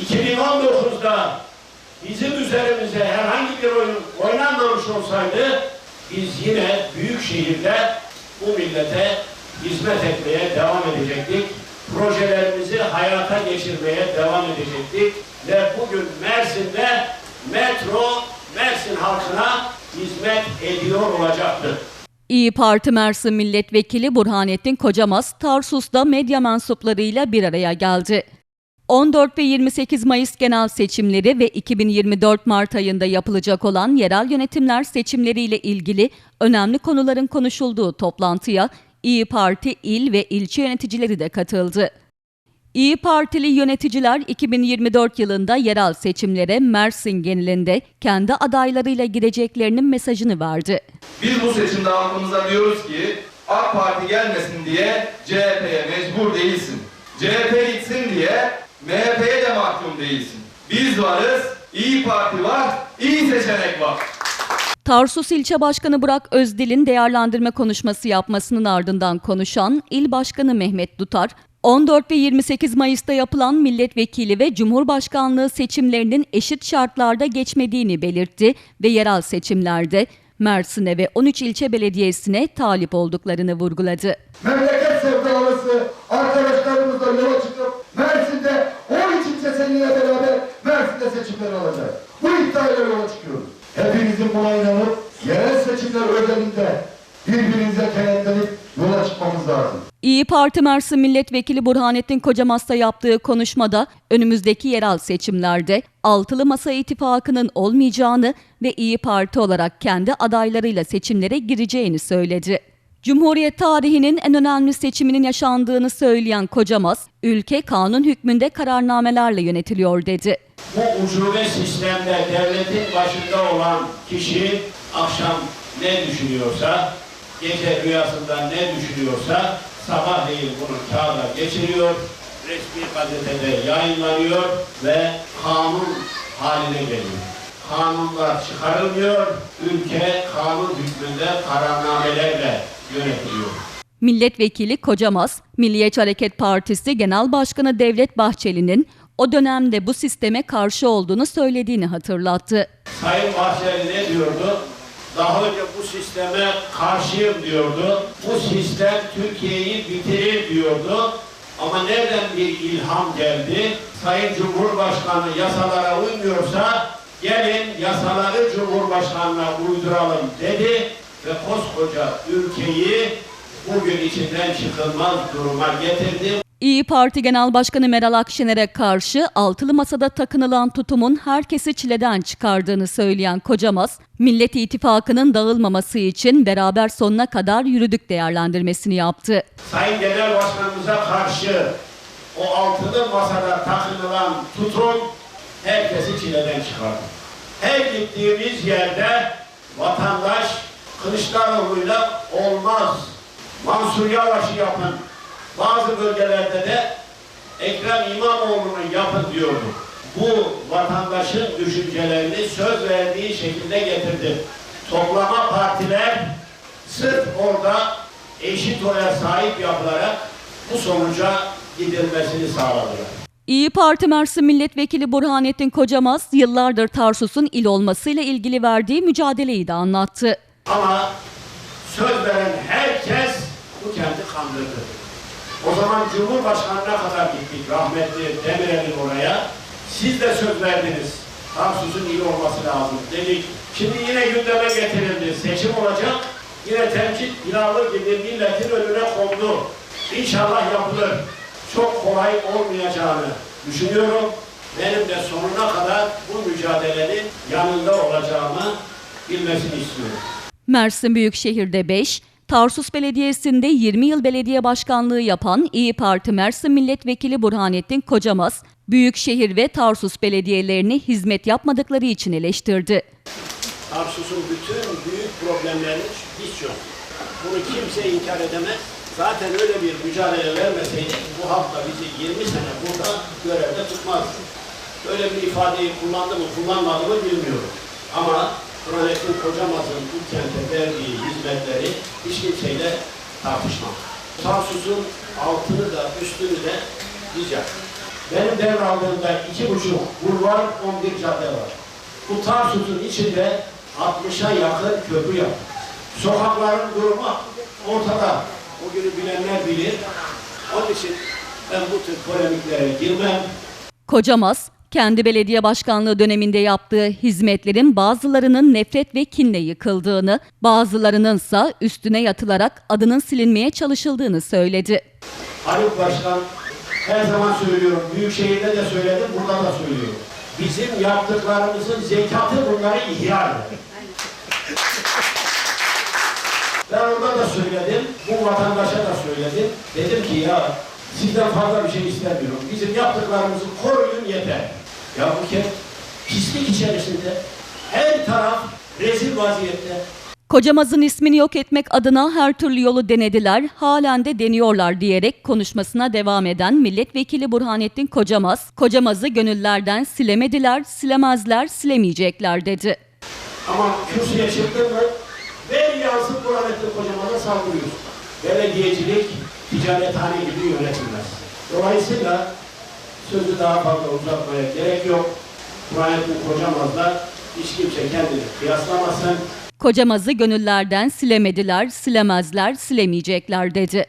2019'da bizim üzerimize herhangi bir oyun oynanmamış olsaydı biz yine büyük şehirde bu millete hizmet etmeye devam edecektik. Projelerimizi hayata geçirmeye devam edecektik. Ve bugün Mersin'de metro Mersin halkına hizmet ediyor olacaktır. İyi Parti Mersin Milletvekili Burhanettin Kocamaz, Tarsus'ta medya mensuplarıyla bir araya geldi. 14 ve 28 Mayıs genel seçimleri ve 2024 Mart ayında yapılacak olan yerel yönetimler seçimleriyle ilgili önemli konuların konuşulduğu toplantıya İyi Parti il ve ilçe yöneticileri de katıldı. İyi Partili yöneticiler 2024 yılında yerel seçimlere Mersin genelinde kendi adaylarıyla gireceklerinin mesajını verdi. Biz bu seçimde halkımıza diyoruz ki AK Parti gelmesin diye CHP'ye mecbur değilsin. CHP gitsin diye MHP'ye de mahkum değilsin. Biz varız, İyi Parti var, iyi seçenek var. Tarsus İlçe Başkanı Burak Özdil'in değerlendirme konuşması yapmasının ardından konuşan İl Başkanı Mehmet Dutar, 14 ve 28 Mayıs'ta yapılan milletvekili ve cumhurbaşkanlığı seçimlerinin eşit şartlarda geçmediğini belirtti ve yerel seçimlerde Mersin'e ve 13 ilçe belediyesine talip olduklarını vurguladı. memleket sevdalısı arkadaşlarımızla yola çıkıp Mersin'de 13 ilçe seninle beraber Mersin'de seçimler alacak. Bu iddiayla yola çıkıyoruz. Hepinizin buna inanıp yerel seçimler özelinde birbirinize kenetlenip yola çıkmamız lazım. İyi Parti Mersin Milletvekili Burhanettin Kocamaz'da yaptığı konuşmada önümüzdeki yerel seçimlerde Altılı Masa İttifakı'nın olmayacağını ve İyi Parti olarak kendi adaylarıyla seçimlere gireceğini söyledi. Cumhuriyet tarihinin en önemli seçiminin yaşandığını söyleyen Kocamaz, ülke kanun hükmünde kararnamelerle yönetiliyor dedi. Bu ucube sistemde devletin başında olan kişi akşam ne düşünüyorsa, gece rüyasında ne düşünüyorsa sabahleyin bunu kağıda geçiriyor, resmi gazetede yayınlanıyor ve kanun haline geliyor. Kanunlar çıkarılmıyor, ülke kanun hükmünde kararnamelerle yönetiliyor. Milletvekili Kocamaz, Milliyetçi Hareket Partisi Genel Başkanı Devlet Bahçeli'nin o dönemde bu sisteme karşı olduğunu söylediğini hatırlattı. Sayın Bahçeli ne diyordu? Daha önce bu sisteme karşıyım diyordu. Bu sistem Türkiye'yi bitirir diyordu. Ama nereden bir ilham geldi? Sayın Cumhurbaşkanı yasalara uymuyorsa gelin yasaları Cumhurbaşkanı'na uyduralım dedi ve koskoca ülkeyi bugün içinden çıkılmaz duruma getirdi. İyi Parti Genel Başkanı Meral Akşener'e karşı altılı masada takınılan tutumun herkesi çileden çıkardığını söyleyen Kocamaz, Millet İttifakı'nın dağılmaması için beraber sonuna kadar yürüdük değerlendirmesini yaptı. Sayın Genel Başkanımıza karşı o altılı masada takınılan tutum herkesi çileden çıkardı. Her gittiğimiz yerde vatandaş Kılıçdaroğlu'yla olmaz. Mansur Yavaş'ı yapın. Bazı bölgelerde de Ekrem İmamoğlu'nu yapın diyordu. Bu vatandaşın düşüncelerini söz verdiği şekilde getirdi. Toplama partiler sırf orada eşit oya sahip yapılarak bu sonuca gidilmesini sağladılar. İyi Parti Mersin Milletvekili Burhanettin Kocamaz, yıllardır Tarsus'un il olmasıyla ilgili verdiği mücadeleyi de anlattı. Ama söz veren herkes bu kendi kandırdı. O zaman Cumhurbaşkanı'na kadar gittik rahmetli Demirel'in oraya. Siz de söz verdiniz. Tarsus'un il olması lazım dedik. Şimdi yine gündeme getirildi. Seçim olacak. Yine temcit pilavı gibi milletin önüne kondu. İnşallah yapılır. Çok kolay olmayacağını düşünüyorum. Benim de sonuna kadar bu mücadelenin yanında olacağımı bilmesini istiyorum. Mersin Büyükşehir'de 5, Tarsus Belediyesi'nde 20 yıl belediye başkanlığı yapan İyi Parti Mersin Milletvekili Burhanettin Kocamaz, Büyükşehir ve Tarsus belediyelerini hizmet yapmadıkları için eleştirdi. Tarsus'un bütün büyük problemlerini biz çözdük. Bunu kimse inkar edemez. Zaten öyle bir mücadele vermeseydik bu halk da bizi 20 sene burada görevde tutmazdı. Böyle bir ifadeyi kullandı mı kullanmadı mı bilmiyorum. Ama Burhanettin Kocamaz'ın bu kente verdiği hizmetleri hiç kimseyle tartışmam. Tarsus'un altını da üstünü de yaptık. Benim devraldığımda iki buçuk bulvar, 11 cadde var. Bu Tarsus'un içinde 60'a yakın köprü yaptık. Sokakların durumu ortada. O günü bilenler bilir. Onun için ben bu tür polemiklere girmem. Kocamaz, kendi belediye başkanlığı döneminde yaptığı hizmetlerin bazılarının nefret ve kinle yıkıldığını, bazılarınınsa üstüne yatılarak adının silinmeye çalışıldığını söyledi. Haluk Başkan her zaman söylüyorum, Büyükşehir'de de söyledim, burada da söylüyorum. Bizim yaptıklarımızın zekatı bunları eder. Ben orada da söyledim, bu vatandaşa da söyledim. Dedim ki ya sizden fazla bir şey istemiyorum. Bizim yaptıklarımızı koruyun yeter. Ya bu kez pislik içerisinde her taraf rezil vaziyette. Kocamaz'ın ismini yok etmek adına her türlü yolu denediler, halen de deniyorlar diyerek konuşmasına devam eden milletvekili Burhanettin Kocamaz, Kocamaz'ı gönüllerden silemediler, silemezler, silemeyecekler dedi. Ama kürsüye çıktın mı ver yansın Burhanettin Kocaman'a saldırıyorsun. Belediyecilik ticarethane gibi yönetilmez. Dolayısıyla sözü daha fazla uzatmaya gerek yok. Burhanettin Kocamaz'la hiç kimse kendini kıyaslamasın. Kocamaz'ı gönüllerden silemediler, silemezler, silemeyecekler dedi.